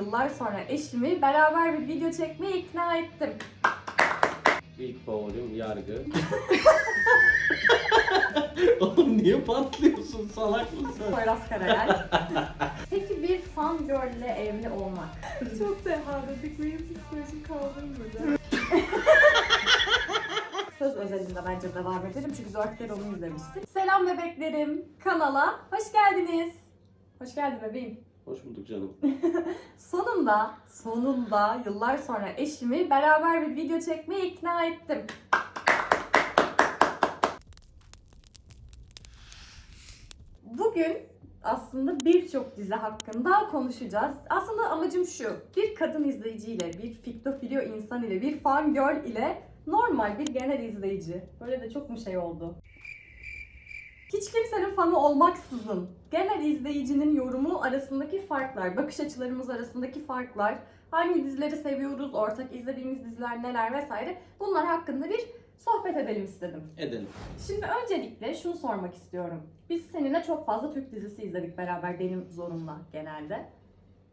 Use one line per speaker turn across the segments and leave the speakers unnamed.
yıllar sonra eşimi beraber bir video çekmeye ikna ettim.
İlk favorim yargı. Oğlum niye patlıyorsun salak mısın?
Poyraz Karayel. Peki bir fan girl'le evli olmak.
Çok dehadedik. Benim psikolojim kaldırmadı.
Söz özelinde bence devam edelim çünkü dört kere onu izlemiştik. Selam bebeklerim. Kanala hoş geldiniz. Hoş geldin bebeğim.
Hoş bulduk canım.
Sonunda, sonunda yıllar sonra eşimi beraber bir video çekmeye ikna ettim. Bugün aslında birçok dizi hakkında konuşacağız. Aslında amacım şu. Bir kadın izleyiciyle, bir fiktofilio insan ile, bir fan girl ile normal bir genel izleyici. Böyle de çok mu şey oldu? Hiç kimsenin fanı olmaksızın genel izleyicinin yorumu arasındaki farklar, bakış açılarımız arasındaki farklar, hangi dizileri seviyoruz, ortak izlediğimiz diziler neler vesaire bunlar hakkında bir sohbet edelim istedim.
Edelim.
Şimdi öncelikle şunu sormak istiyorum. Biz seninle çok fazla Türk dizisi izledik beraber benim zorumla genelde.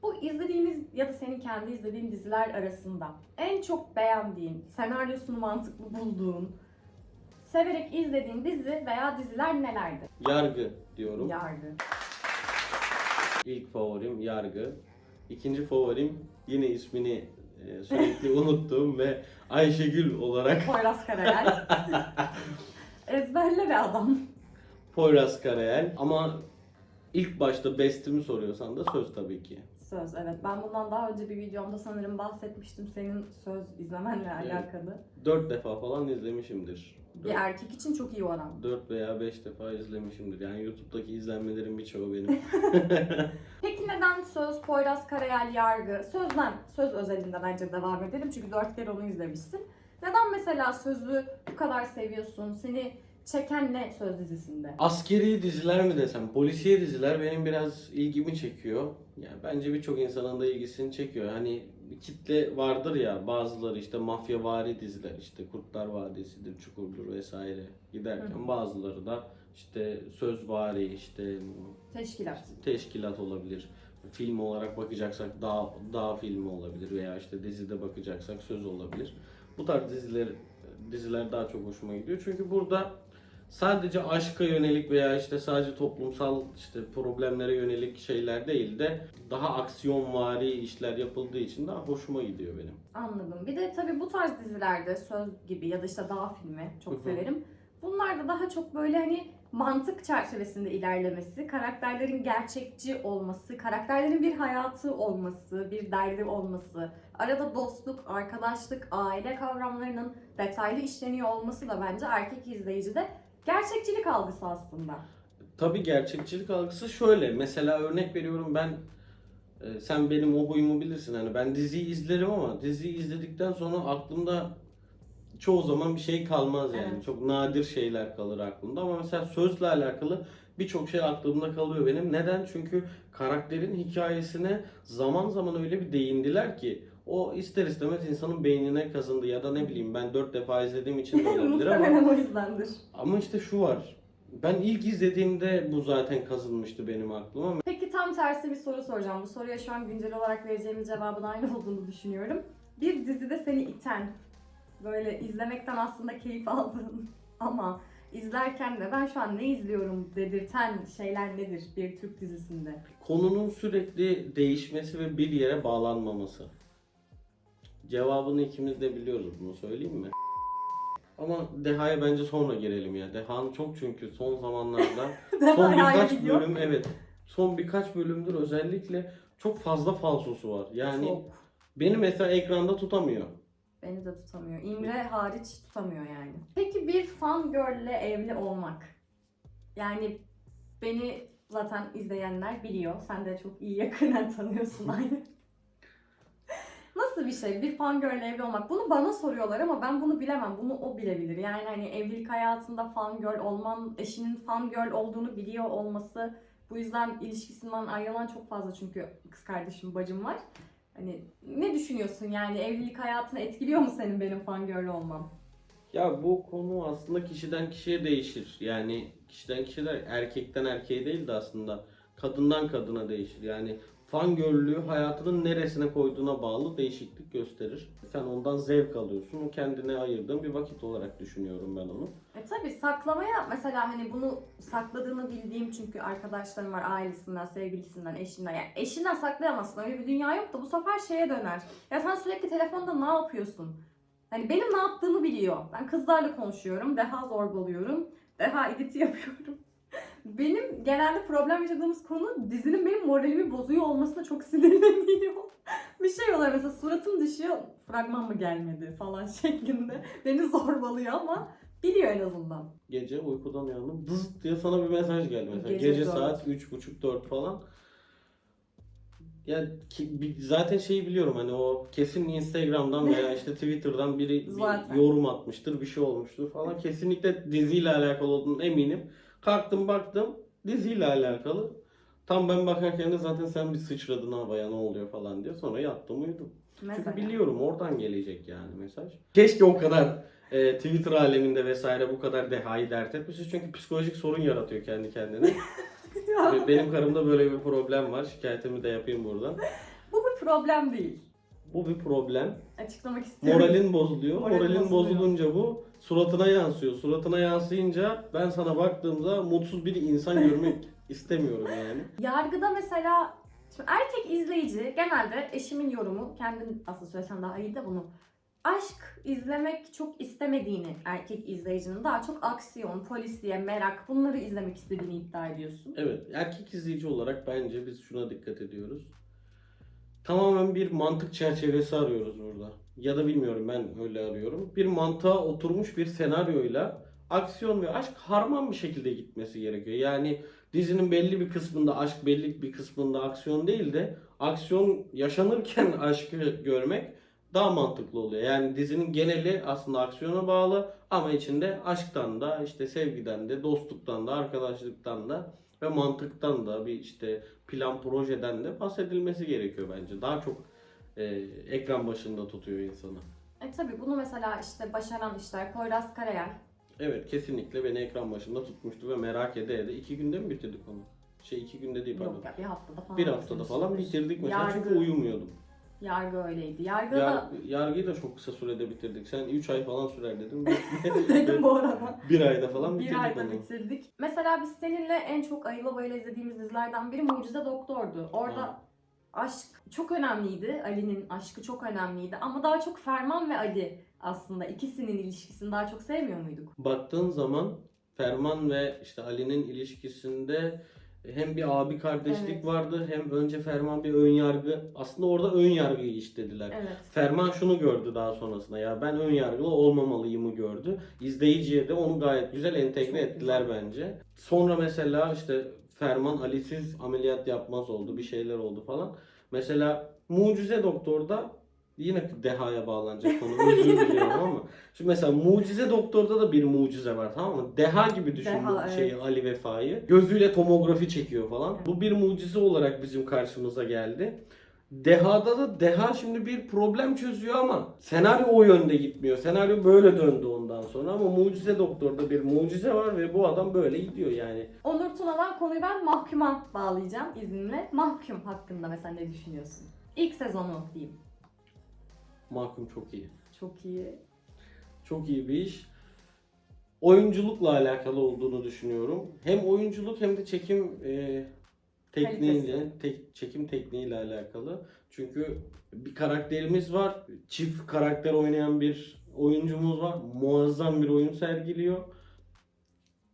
Bu izlediğimiz ya da senin kendi izlediğin diziler arasında en çok beğendiğin, senaryosunu mantıklı bulduğun, severek izlediğin dizi veya diziler nelerdi?
Yargı diyorum.
Yargı.
İlk favorim yargı. İkinci favorim yine ismini e, sürekli unuttuğum ve Ayşegül olarak
Poyraz Karayel. Ezberle be adam.
Poyraz Karayel. Ama ilk başta bestimi soruyorsan da söz tabii ki.
Söz evet. Ben bundan daha önce bir videomda sanırım bahsetmiştim senin söz izlemenle
Evet.
alakalı.
Dört defa falan izlemişimdir.
Bir erkek için çok iyi oran.
4 veya 5 defa izlemişimdir. Yani YouTube'daki izlenmelerin birçoğu benim.
Peki neden söz, Poyraz Karayel, Yargı? Sözden, söz özelinde bence devam edelim çünkü dört kere onu izlemişsin. Neden mesela sözü bu kadar seviyorsun? Seni çeken ne söz dizisinde?
Askeri diziler mi desem, polisiye diziler benim biraz ilgimi çekiyor. Yani bence birçok insanın da ilgisini çekiyor. Hani bir kitle vardır ya bazıları işte mafyavari diziler işte Kurtlar Vadisi'dir, Çukur'dur vesaire giderken
Hı.
bazıları da işte sözvari işte
Teşkilat.
teşkilat olabilir. Film olarak bakacaksak dağ, dağ filmi olabilir veya işte dizide bakacaksak söz olabilir. Bu tarz diziler diziler daha çok hoşuma gidiyor. Çünkü burada sadece aşka yönelik veya işte sadece toplumsal işte problemlere yönelik şeyler değil de daha aksiyonvari işler yapıldığı için daha hoşuma gidiyor benim.
Anladım. Bir de tabii bu tarz dizilerde söz gibi ya da işte dağ filmi çok severim. Bunlar da daha çok böyle hani mantık çerçevesinde ilerlemesi, karakterlerin gerçekçi olması, karakterlerin bir hayatı olması, bir derdi olması, arada dostluk, arkadaşlık, aile kavramlarının detaylı işleniyor olması da bence erkek izleyicide gerçekçilik algısı aslında.
Tabii gerçekçilik algısı şöyle. Mesela örnek veriyorum ben e, sen benim o huyumu bilirsin hani ben diziyi izlerim ama diziyi izledikten sonra aklımda çoğu zaman bir şey kalmaz yani.
Evet.
Çok nadir şeyler kalır aklımda ama mesela sözle alakalı birçok şey aklımda kalıyor benim. Neden? Çünkü karakterin hikayesine zaman zaman öyle bir değindiler ki o ister istemez insanın beynine kazındı ya da ne bileyim ben dört defa izlediğim için de olabilir ama
Muhtemelen o yüzdendir.
ama işte şu var. Ben ilk izlediğimde bu zaten kazınmıştı benim aklıma.
Peki tam tersi bir soru soracağım. Bu soruya şu an güncel olarak vereceğimiz cevabın aynı olduğunu düşünüyorum. Bir dizide seni iten, böyle izlemekten aslında keyif aldığın ama izlerken de ben şu an ne izliyorum dedirten şeyler nedir bir Türk dizisinde?
Konunun sürekli değişmesi ve bir yere bağlanmaması. Cevabını ikimiz de biliyoruz bunu söyleyeyim mi? Ama Deha'ya bence sonra girelim ya. Deha'nın çok çünkü son zamanlarda son birkaç
gidiyor.
bölüm evet son birkaç bölümdür özellikle çok fazla falsosu var. Yani
Çok.
beni mesela ekranda tutamıyor.
Beni de tutamıyor. İmre hariç tutamıyor yani. Peki bir fan girl'le evli olmak. Yani beni zaten izleyenler biliyor. Sen de çok iyi yakından tanıyorsun aynı. Nasıl bir şey bir fan girl'le evli olmak? Bunu bana soruyorlar ama ben bunu bilemem. Bunu o bilebilir. Yani hani evlilik hayatında fan girl olman, eşinin fan girl olduğunu biliyor olması bu yüzden ilişkisinden ayrılan çok fazla çünkü kız kardeşim, bacım var. Hani ne düşünüyorsun yani evlilik hayatını etkiliyor mu senin benim fangirl olmam?
Ya bu konu aslında kişiden kişiye değişir. Yani kişiden kişiye erkekten erkeğe değil de aslında kadından kadına değişir. Yani fan görlüğü hayatının neresine koyduğuna bağlı değişiklik gösterir. Sen ondan zevk alıyorsun. Kendine ayırdığın bir vakit olarak düşünüyorum ben onu.
E tabi saklamaya mesela hani bunu sakladığını bildiğim çünkü arkadaşlarım var ailesinden, sevgilisinden, eşinden. Yani eşinden saklayamazsın öyle bir dünya yok da bu sefer şeye döner. Ya sen sürekli telefonda ne yapıyorsun? Hani benim ne yaptığımı biliyor. Ben kızlarla konuşuyorum, deha zorbalıyorum, deha editi yapıyorum. Benim genelde problem yaşadığımız konu dizinin benim moralimi bozuyor olmasına çok sinirleniyor. bir şey oluyor mesela suratım düşüyor, fragman mı gelmedi falan şeklinde. Beni zorbalıyor ama biliyor en azından.
Gece uykudan uyandım. Dız diye sana bir mesaj geldi mesela.
Gece
Gece,
dört.
saat 3.30-4 falan. Ya ki, bi- zaten şeyi biliyorum hani o kesin Instagram'dan veya işte Twitter'dan biri bir
Zaten.
yorum atmıştır, bir şey olmuştur falan. Kesinlikle diziyle alakalı olduğunu eminim. Kalktım baktım diziyle alakalı. Tam ben bakarken de zaten sen bir sıçradın havaya ne oluyor falan diye. Sonra yattım uyudum.
Mesela.
Çünkü biliyorum oradan gelecek yani mesaj. Keşke o kadar e, Twitter aleminde vesaire bu kadar dehayı dert etmişiz. Çünkü psikolojik sorun yaratıyor kendi kendine. Ve Benim karımda böyle bir problem var. Şikayetimi de yapayım buradan.
Bu bir problem değil.
Bu bir problem.
Açıklamak istiyorum.
Moralin bozuluyor.
Moralin
Moralin
bozuluyor.
bozulunca bu suratına yansıyor. Suratına yansıyınca ben sana baktığımda mutsuz bir insan görmek istemiyorum yani.
Yargıda mesela şimdi erkek izleyici genelde eşimin yorumu kendim aslında söylesem daha iyi de bunu aşk izlemek çok istemediğini erkek izleyicinin daha çok aksiyon, polisiye, merak bunları izlemek istediğini iddia ediyorsun.
Evet, erkek izleyici olarak bence biz şuna dikkat ediyoruz. Tamamen bir mantık çerçevesi arıyoruz burada. Ya da bilmiyorum ben öyle arıyorum. Bir mantığa oturmuş bir senaryoyla aksiyon ve aşk harman bir şekilde gitmesi gerekiyor. Yani dizinin belli bir kısmında aşk, belli bir kısmında aksiyon değil de aksiyon yaşanırken aşkı görmek daha mantıklı oluyor. Yani dizinin geneli aslında aksiyona bağlı ama içinde aşktan da işte sevgiden de dostluktan da arkadaşlıktan da ve mantıktan da bir işte plan projeden de bahsedilmesi gerekiyor bence. Daha çok e, ekran başında tutuyor insanı.
E tabi bunu mesela işte başaran işler Poyraz Karayel
Evet kesinlikle beni ekran başında tutmuştu ve merak ede ede iki günde mi bitirdik onu? Şey iki günde değil pardon.
yok ya bir haftada falan.
Bir haftada falan bitirdik mesela
Yargı-
çünkü uyumuyordum.
Yargı öyleydi. Yargıda
Yar, yargıyı da çok kısa sürede bitirdik. Sen 3 ay falan sürer dedin.
dedim bu arada.
bir ayda falan
Bir
bitirdik
ayda
onu.
bitirdik. Mesela biz seninle en çok ayıla bayıla izlediğimiz dizilerden biri Mucize Doktor'du. Orada
Ha.
aşk çok önemliydi. Ali'nin aşkı çok önemliydi. Ama daha çok Ferman ve Ali aslında ikisinin ilişkisini daha çok sevmiyor muyduk?
Baktığın zaman Ferman ve işte Ali'nin ilişkisinde hem bir abi kardeşlik
Evet.
vardı hem önce Ferman bir ön yargı aslında orada ön yargıyı işlediler.
Evet.
Ferman şunu gördü daha sonrasında ya ben ön yargılı olmamalıyımı gördü. İzleyiciye de onu gayet güzel entegre
Çok
ettiler
güzel.
bence. Sonra mesela işte Ferman Ali'siz ameliyat yapmaz oldu bir şeyler oldu falan. Mesela Mucize Doktor'da yine Deha'ya bağlanacak konu özür diliyorum ama şimdi mesela Mucize Doktor'da da bir mucize var tamam mı? Deha gibi düşün
Deha,
bu şeyi
evet.
Ali Vefa'yı. Gözüyle tomografi çekiyor falan.
Evet.
Bu bir mucize olarak bizim karşımıza geldi. Deha'da da Deha şimdi bir problem çözüyor ama senaryo o yönde gitmiyor. Senaryo böyle döndü ondan sonra ama Mucize Doktor'da bir mucize var ve bu adam böyle gidiyor yani.
Onur Tuna'dan konuyu ben mahkuma bağlayacağım izninle. Mahkum hakkında mesela ne düşünüyorsun? İlk sezonu diyeyim.
Mahkum çok iyi.
Çok iyi.
Çok iyi bir iş. Oyunculukla alakalı olduğunu düşünüyorum. Hem oyunculuk hem de çekim e, tekniğiyle, tek, çekim tekniğiyle alakalı. Çünkü bir karakterimiz var. Çift karakter oynayan bir oyuncumuz var. Muazzam bir oyun sergiliyor.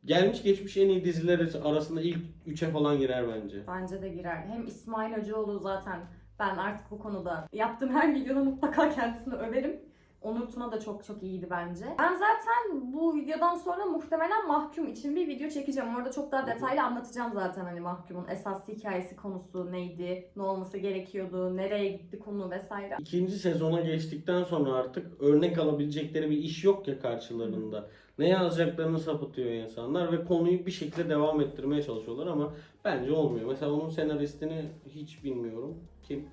Gelmiş geçmiş en iyi diziler arasında ilk 3'e falan girer bence.
Bence de girer. Hem İsmail Hocaoğlu zaten ben artık bu konuda yaptığım her videoda mutlaka kendisini överim. Onur Tuna da çok çok iyiydi bence. Ben zaten bu videodan sonra muhtemelen mahkum için bir video çekeceğim. Orada çok daha detaylı anlatacağım zaten hani mahkumun esas hikayesi konusu neydi, ne olması gerekiyordu, nereye gitti konu vesaire.
İkinci sezona geçtikten sonra artık örnek alabilecekleri bir iş yok ya karşılarında. Ne yazacaklarını sapıtıyor insanlar ve konuyu bir şekilde devam ettirmeye çalışıyorlar ama bence olmuyor. Mesela onun senaristini hiç bilmiyorum. Kim?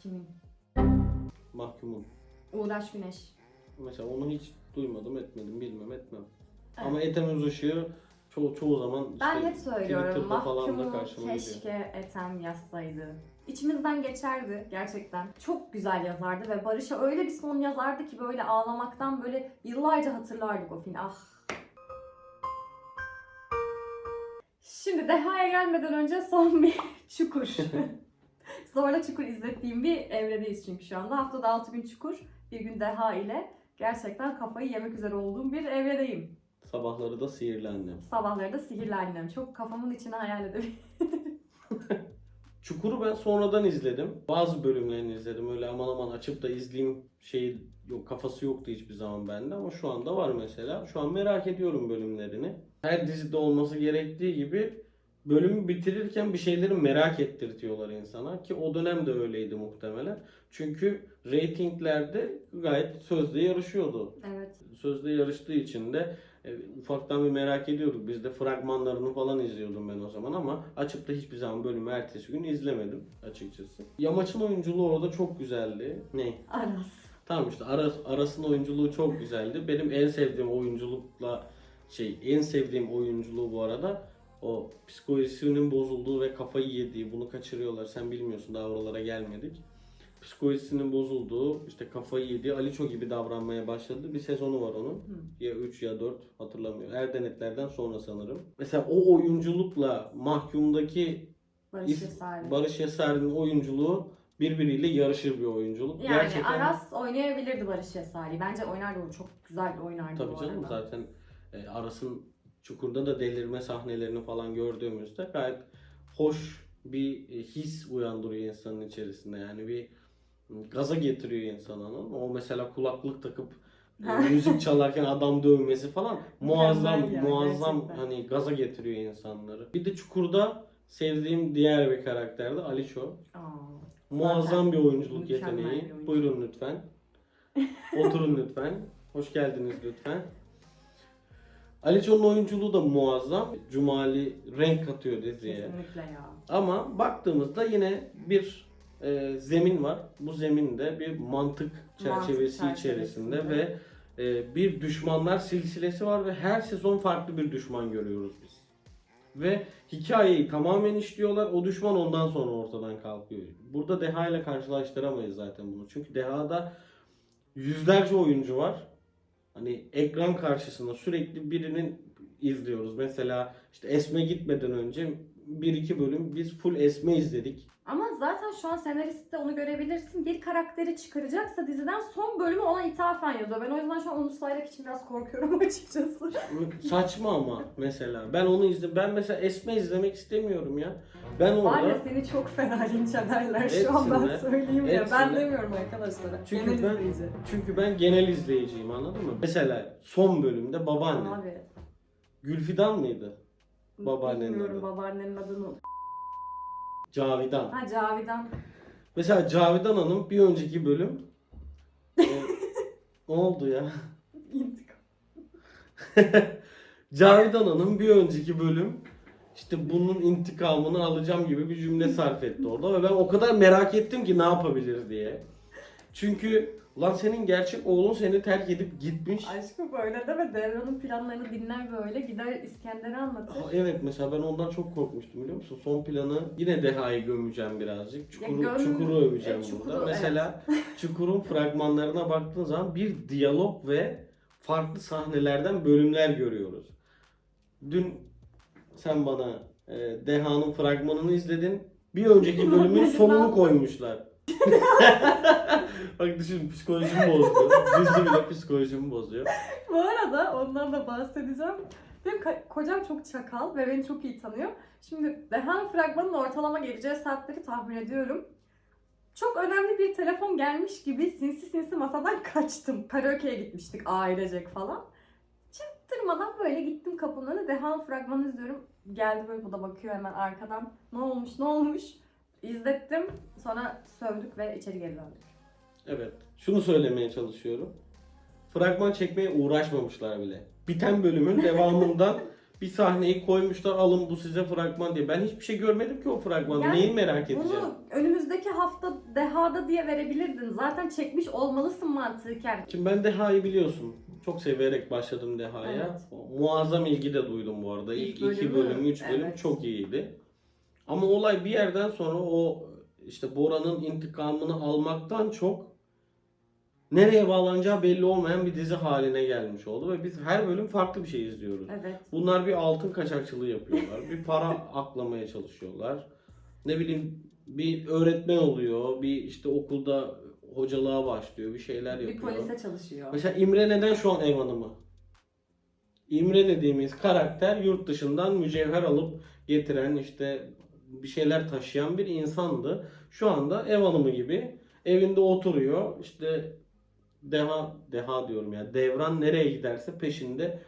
Kimin?
Mahkumun.
Uğraş Güneş.
Mesela onu hiç duymadım, etmedim, bilmem, etmem.
Evet.
Ama Ethem Özışık'ı Çoğu, çoğu zaman işte
Ben hep söylüyorum
Twitter'da falan da
mahkumu
karşıma
keşke Ethem yazsaydı. İçimizden geçerdi gerçekten. Çok güzel yazardı ve Barış'a öyle bir son yazardı ki böyle ağlamaktan böyle yıllarca hatırlardık o filmi. Ah. Şimdi Deha'ya gelmeden önce son bir Çukur. Zorla Çukur izlettiğim bir evredeyiz çünkü şu anda. Haftada 6 gün Çukur, bir gün Deha ile gerçekten kafayı yemek üzere olduğum bir evredeyim.
Sabahları da sihirli annem.
Sabahları da sihirli annem. Çok kafamın içine hayal edebilirim.
Çukur'u ben sonradan izledim. Bazı bölümlerini izledim. Öyle aman aman açıp da izleyeyim şey yok kafası yoktu hiçbir zaman bende ama şu anda var mesela. Şu an merak ediyorum bölümlerini. Her dizide olması gerektiği gibi bölümü bitirirken bir şeyleri merak ettirtiyorlar insana ki o dönem de öyleydi muhtemelen. Çünkü reytinglerde gayet sözde yarışıyordu.
Evet.
Sözde yarıştığı için de e, ufaktan bir merak ediyorduk. Biz de fragmanlarını falan izliyordum ben o zaman ama açıp da hiçbir zaman bölümü ertesi gün izlemedim açıkçası. Yamaç'ın oyunculuğu orada çok güzeldi. Ne?
Aras.
Tamam işte Aras, Aras'ın oyunculuğu çok güzeldi. Benim en sevdiğim oyunculukla şey en sevdiğim oyunculuğu bu arada o psikolojisinin bozulduğu ve kafayı yediği bunu kaçırıyorlar. Sen bilmiyorsun daha oralara gelmedik. Psikolojisinin bozulduğu, işte kafayı yediği, Aliço gibi davranmaya başladı. Bir sezonu var onun. Ya 3 ya 4 hatırlamıyorum. Erdenetlerden sonra sanırım. Mesela o oyunculukla mahkumdaki
Barış Yesari.
Barış Yeser'in oyunculuğu birbiriyle yarışır bir oyunculuk.
Yani
Gerçekten
Aras oynayabilirdi Barış Yesari. Bence oynardı onu. Çok güzel oynardı
Tabii
bu
canım
arada.
zaten e, Aras'ın Çukur'da da delirme sahnelerini falan gördüğümüzde gayet hoş bir e, his uyandırıyor insanın içerisinde. Yani bir m, gaza getiriyor insanı. O mesela kulaklık takıp e, müzik çalarken adam dövmesi falan muazzam
ya,
muazzam
gerçekten.
hani gaza getiriyor insanları. Bir de Çukur'da sevdiğim diğer bir karakter de Aliço.
Aa,
Muazzam bir oyunculuk yeteneği.
bir oyuncu.
Buyurun lütfen. Oturun lütfen. Hoş geldiniz lütfen. Aliço'nun oyunculuğu da muazzam. Cumali renk katıyor diziye.
kesinlikle ya.
Ama baktığımızda yine bir e, zemin var. Bu zeminde bir mantık çerçevesi
çerçevesinde.
içerisinde ve e, bir düşmanlar silsilesi var ve her sezon farklı bir düşman görüyoruz biz. Ve hikayeyi tamamen işliyorlar. O düşman ondan sonra ortadan kalkıyor. Burada Deha ile karşılaştıramayız zaten bunu. Çünkü Deha'da yüzlerce oyuncu var. Hani ekran karşısında sürekli birinin izliyoruz. Mesela işte Esme gitmeden önce bir iki bölüm biz full Esme izledik.
Ama zaten şu an senaristte onu görebilirsin. Bir karakteri çıkaracaksa diziden son bölümü ona ithafen yazıyor. Ben o yüzden şu an onu saymak için biraz korkuyorum açıkçası.
Saçma ama mesela. Ben onu izle ben mesela Esme izlemek istemiyorum ya. Ben
Var ya
orada
seni çok fena linç ederler şu an ben söyleyeyim ya. Ben
Etsinler.
demiyorum arkadaşlara.
Çünkü
Genel
ben-
izleyici.
çünkü ben genel izleyiciyim anladın mı? Mesela son bölümde babaanne.
Abi.
Gülfidan mıydı? Babaannenin
Bilmiyorum
adı.
babaannenin adını.
Cavidan.
Ha Cavidan.
Mesela Cavidan Hanım bir önceki bölüm e, ne oldu ya?
İntikam.
Cavidan Hanım bir önceki bölüm işte bunun intikamını alacağım gibi bir cümle sarf etti orada ve ben o kadar merak ettim ki ne yapabilir diye. Çünkü lan senin gerçek oğlun seni terk edip gitmiş.
Aşkım böyle deme. Devran'ın planlarını dinler böyle. Gider İskender'e anlatır.
Aa, Evet mesela ben ondan çok korkmuştum biliyor musun? Son planı yine Deha'yı gömeceğim birazcık. Çukuru,
göm-
çukuru öveceğim
E, Çukuru,
burada.
evet.
Mesela Çukur'un fragmanlarına baktığın zaman bir diyalog ve farklı sahnelerden bölümler görüyoruz. Dün sen bana e, Deha'nın fragmanını izledin. Bir önceki bölümün sonunu koymuşlar. Bak düşün psikolojimi bozdu. Dizi bile psikolojimi bozuyor.
Bu arada ondan da bahsedeceğim. Benim kocam çok çakal ve beni çok iyi tanıyor. Şimdi Dehan fragmanın ortalama geleceği saatleri tahmin ediyorum. Çok önemli bir telefon gelmiş gibi sinsi sinsi masadan kaçtım. Karaoke'ye gitmiştik ailecek falan. Çaktırmadan böyle gittim kapının önüne Dehan fragmanı izliyorum. Geldi böyle bu da bakıyor hemen arkadan. Ne olmuş ne olmuş? İzlettim. Sonra sövdük ve içeri geri döndük.
Evet. Şunu söylemeye çalışıyorum. Fragman çekmeye uğraşmamışlar bile. Biten bölümün devamından bir sahneyi koymuşlar. Alın bu size fragman diye. Ben hiçbir şey görmedim ki o fragmanda.
Yani
Neyi merak edeceğim?
Bunu önümüzdeki hafta Deha'da diye verebilirdin. Zaten çekmiş olmalısın mantıken.
Şimdi ben Deha'yı biliyorsun. Çok severek başladım Deha'ya.
Evet.
Muazzam ilgi de duydum bu arada. İlk,
İlk
iki
bölümü,
bölüm, üç bölüm
evet.
çok iyiydi. Ama olay bir yerden sonra o işte Bora'nın intikamını almaktan çok nereye bağlanacağı belli olmayan bir dizi haline gelmiş oldu ve biz her bölüm farklı bir şey izliyoruz.
Evet.
Bunlar bir altın kaçakçılığı yapıyorlar. bir para aklamaya çalışıyorlar. Ne bileyim bir öğretmen oluyor. Bir işte okulda hocalığa başlıyor. Bir şeyler
Bir
yapıyor.
polise çalışıyor.
Mesela İmre neden şu an ev hanımı? İmre dediğimiz karakter yurt dışından mücevher alıp getiren işte bir şeyler taşıyan bir insandı. Şu anda ev hanımı gibi evinde oturuyor. İşte deha deha diyorum ya. Devran nereye giderse peşinde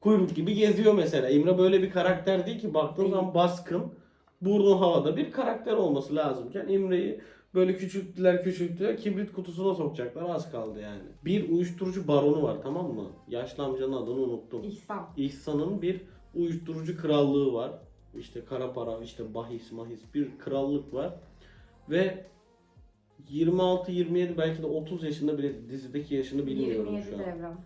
kuyruk gibi geziyor mesela. İmre böyle bir karakter değil ki baktığın zaman baskın, burnu havada bir karakter olması lazımken İmre'yi böyle küçülttüler küçülttüler kibrit kutusuna sokacaklar az kaldı yani. Bir uyuşturucu baronu var tamam mı? Yaşlı amcanın adını unuttum.
İhsan.
İhsan'ın bir uyuşturucu krallığı var. İşte kara para, işte bahis, mahis bir krallık var. Ve 26-27 belki de 30 yaşında bile dizideki yaşını bilmiyorum
27
şu an.
devran.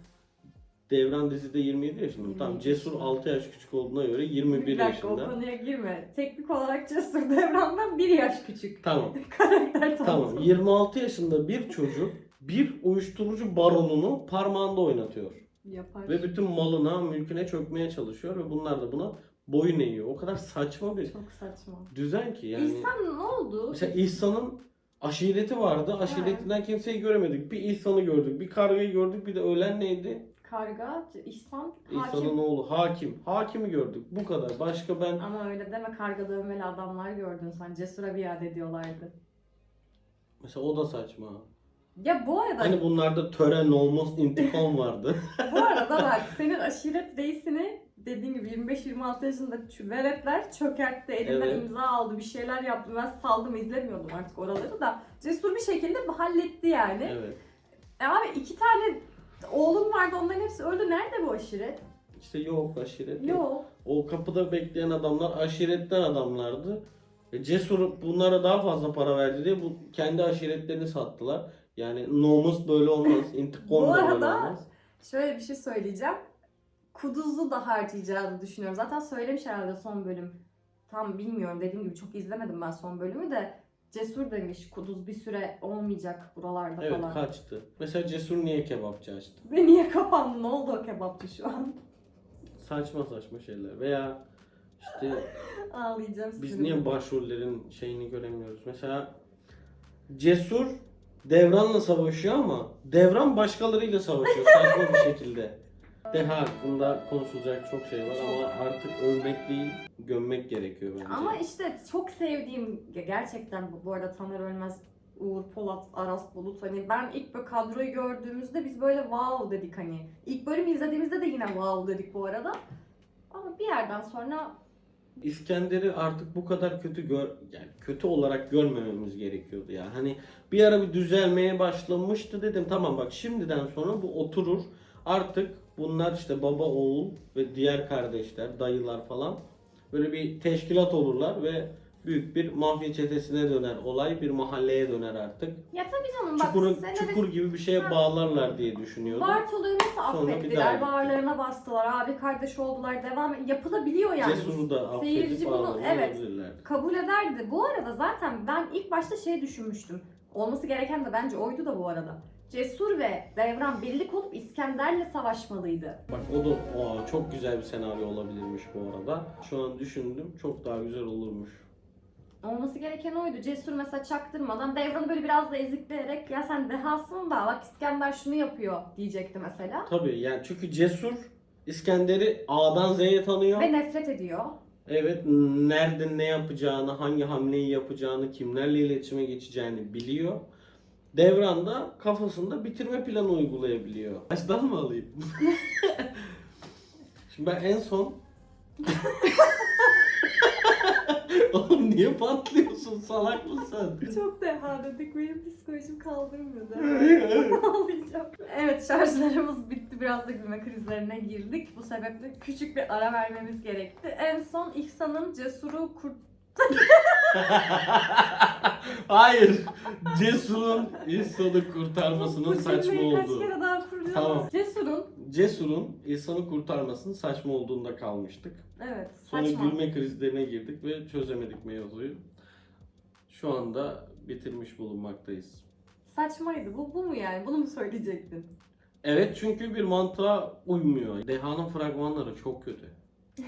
Devran dizide 27 yaşında. mı?
27
Tamam Cesur
yaşında.
6 yaş küçük olduğuna göre 21
bir dakika o
yaşında.
konuya girme. Teknik olarak Cesur Devran'dan bir yaş küçük.
Tamam.
Karakter
Tamam.
tanıtımı.
26 yaşında bir çocuk bir uyuşturucu baronunu parmağında oynatıyor.
Yapar.
Ve bütün malına, mülküne çökmeye çalışıyor ve bunlar da buna boyun eğiyor. O kadar saçma bir
Çok saçma.
düzen ki yani.
İhsan ne oldu?
Mesela İhsan'ın aşireti vardı. Aşiretinden kimseyi göremedik. Bir İhsan'ı gördük, bir kargayı gördük, bir de ölen neydi?
Karga, İhsan,
İhsan'ın
hakim.
oğlu Hakim. Hakimi gördük. Bu kadar. Başka ben
Ama öyle deme karga dövmeli adamlar gördün sen. Cesur'a biat ediyorlardı.
mesela o da saçma.
Ya bu arada
Hani bunlarda tören olmaz intikam vardı.
bu arada bak senin aşiret reisini dediğin gibi 25-26 yaşında şu veletler çökertti. Elinden
Evet.
imza aldı. Bir şeyler yaptı. Ben saldım izlemiyordum artık oraları da. Cesur bir şekilde halletti yani.
evet.
E abi iki tane oğlum vardı onların hepsi öldü. Nerede bu aşiret?
İşte yok aşiret.
Yok.
O kapıda bekleyen adamlar aşiretten adamlardı. Ve Cesur bunlara daha fazla para verdi diye bu kendi aşiretlerini sattılar. Yani nomus böyle olmaz. İntikam
Bu
da böyle
arada-
olmaz.
Şöyle bir şey söyleyeceğim. Kuduz'u da harcayacağını düşünüyorum. Zaten söylemiş herhalde son bölüm. Tam bilmiyorum dediğim gibi çok izlemedim ben son bölümü de. Cesur demiş Kuduz bir süre olmayacak buralarda
Evet
falan.
kaçtı. Mesela Cesur niye kebapçı açtı?
Ve niye kapandı? Ne oldu o kebapçı şu an?
Saçma saçma şeyler. Veya işte
Ağlayacağım
biz
sinirden.
niye başrollerin şeyini göremiyoruz? Mesela Cesur Devran'la savaşıyor ama Devran başkalarıyla savaşıyor saçma bir şekilde. Deha hakkında konuşulacak çok şey var ama artık övmek değil gömmek gerekiyor bence.
Ama işte çok sevdiğim gerçekten bu, bu arada Taner Ölmez, Uğur Polat, Aras Bulut hani ben ilk böyle kadroyu gördüğümüzde biz böyle wow dedik hani. İlk bölümü izlediğimizde de yine wow dedik bu arada. Ama bir yerden sonra
İskender'i artık bu kadar kötü gör yani kötü olarak görmememiz gerekiyordu ya. Hani bir ara bir düzelmeye başlamıştı dedim. Tamam bak şimdiden sonra bu oturur. Artık bunlar işte baba oğul ve diğer kardeşler, dayılar falan böyle bir teşkilat olurlar ve büyük bir mafya çetesine döner olay, bir mahalleye döner artık.
ya tabii canım bak
Çukuru,
senede
çukur gibi bir şeye bağlarlar diye düşünüyordum.
Bartolu'yu nasıl
Sonra
affettiler? Bağırlarına bastılar. Abi kardeş oldular. Devam yapılabiliyor yani.
Cesur'u da
Seyirci bunu evet kabul ederdi. Bu arada zaten ben ilk başta şey düşünmüştüm. Olması gereken de bence oydu da bu arada. Cesur ve Devran birlik olup İskender'le savaşmalıydı.
Bak o da aa, çok güzel bir senaryo olabilirmiş bu arada. Şu an düşündüm çok daha güzel olurmuş.
Olması gereken oydu. Cesur mesela çaktırmadan Devran'ı böyle biraz da ezikleyerek ya sen dehasın da bak İskender şunu yapıyor diyecekti mesela.
Tabii yani çünkü Cesur İskender'i A'dan Z'ye tanıyor.
Ve nefret ediyor.
Evet nerede ne yapacağını, hangi hamleyi yapacağını, kimlerle iletişime geçeceğini biliyor. Devran da kafasında bitirme planı uygulayabiliyor. Kaç daha mı alayım? Şimdi ben en son Oğlum niye patlıyorsun salak mısın?
Çok deha dedik. Benim psikolojim kaldırmıyordu. Ağlayacağım. Evet şarjlarımız bitti. Biraz da gülme krizlerine girdik. Bu sebeple küçük bir ara vermemiz gerekti. En son İhsan'ın Cesur'u kurt
Hayır. Cesur'un insanı kurtarmasının saçma olduğu.
kuruyorum.
Tamam.
Cesur'un
Cesur'un insanı kurtarmasının saçma olduğunda kalmıştık.
evet
Sonra
saçma.
gülme krizlerine girdik ve çözemedik mevzuyu. Şu anda bitirmiş bulunmaktayız.
Saçmaydı. Bu, bu mu yani? Bunu mu söyleyecektin?
Evet çünkü bir mantığa uymuyor. Deha'nın fragmanları çok kötü.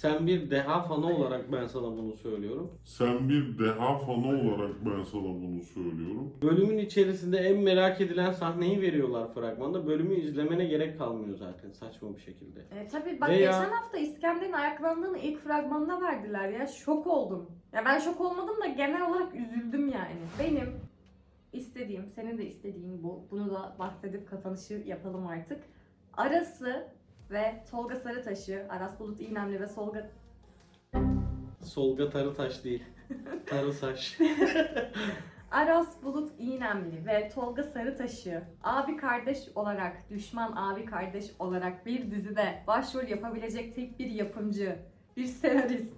Sen bir Deha fanı olarak ben sana bunu söylüyorum.
Sen bir deha fanı olarak ben sana bunu söylüyorum.
Bölümün içerisinde en merak edilen sahneyi veriyorlar fragmanda. Bölümü izlemene gerek kalmıyor zaten saçma bir şekilde.
E, tabii bak
Veya-
geçen hafta İskender'in ayaklandığını ilk fragmanına verdiler ya. Şok oldum. Ya ben şok olmadım da genel olarak üzüldüm yani. Benim istediğim, senin de istediğin bu. Bunu da bahsedip kapanışı yapalım artık. Arası ve Tolga Sarıtaş'ı, Aras Bulut İynemli ve Solga
Solga Tarıtaş değil. Tarısaş.
Aras Bulut İynemli ve Tolga Sarıtaş'ı abi kardeş olarak, düşman abi kardeş olarak bir dizide başrol yapabilecek tek bir yapımcı, bir senarist,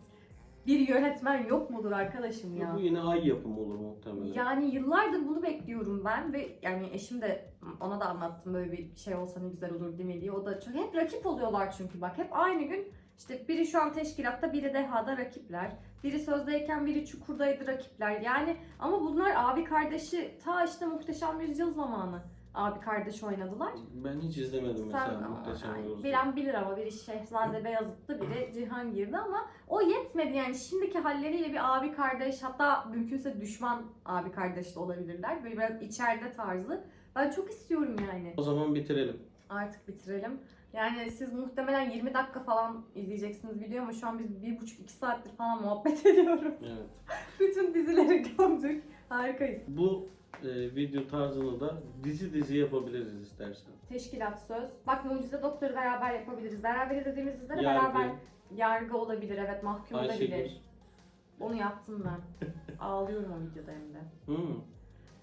bir yönetmen yok mudur arkadaşım ya?
Bu yine ay yapımı olur muhtemelen.
Yani yıllardır bunu bekliyorum ben ve yani eşim de ona da anlattım böyle bir şey olsa ne güzel olur değil mi diye. O da çok hep rakip oluyorlar çünkü bak hep aynı gün işte biri şu an teşkilatta biri dehada rakipler. Biri sözdeyken biri çukurdaydı rakipler. Yani ama bunlar abi kardeşi ta işte muhteşem yüzyıl zamanı abi kardeş oynadılar.
Ben hiç izlemedim mesela
Sen
Muhteşem
yani bilen bilir ama biri Şehzade Beyazıt'tı biri Cihangir'di ama o yetmedi yani şimdiki halleriyle bir abi kardeş hatta mümkünse düşman abi kardeş de olabilirler. Böyle biraz içeride tarzı. Ben çok istiyorum yani.
O zaman bitirelim.
Artık bitirelim. Yani siz muhtemelen 20 dakika falan izleyeceksiniz video ama şu an biz 1,5-2 saattir falan muhabbet ediyoruz.
Evet.
Bütün dizileri gömdük. Harikayız.
Bu e, video tarzını da dizi dizi yapabiliriz istersen.
Teşkilat söz. Bak Mucize Doktor'u beraber yapabiliriz. Beraber izlediğimiz dizileri
Yargı,
beraber Yargı olabilir, evet mahkum
Ayşegül.
olabilir. Onu yaptım ben. Ağlıyorum o videoda hem de.
Hmm.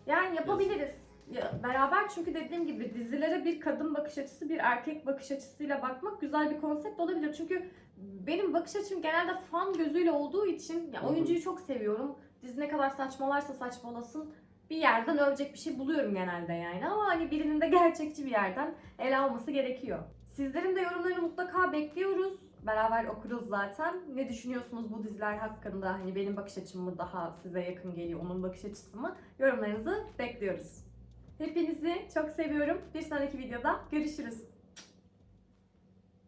Yani yapabiliriz. Ya, beraber çünkü dediğim gibi dizilere bir kadın bakış açısı, bir erkek bakış açısıyla bakmak güzel bir konsept olabilir. Çünkü benim bakış açım genelde fan gözüyle olduğu için ya oyuncuyu çok seviyorum. Dizi ne kadar saçmalarsa saçmalasın bir yerden övecek bir şey buluyorum genelde yani. Ama hani birinin de gerçekçi bir yerden ele alması gerekiyor. Sizlerin de yorumlarını mutlaka bekliyoruz. Beraber okuruz zaten. Ne düşünüyorsunuz bu diziler hakkında? Hani benim bakış açım mı daha size yakın geliyor, onun bakış açısı mı? Yorumlarınızı bekliyoruz. Hepinizi çok seviyorum. Bir sonraki videoda görüşürüz.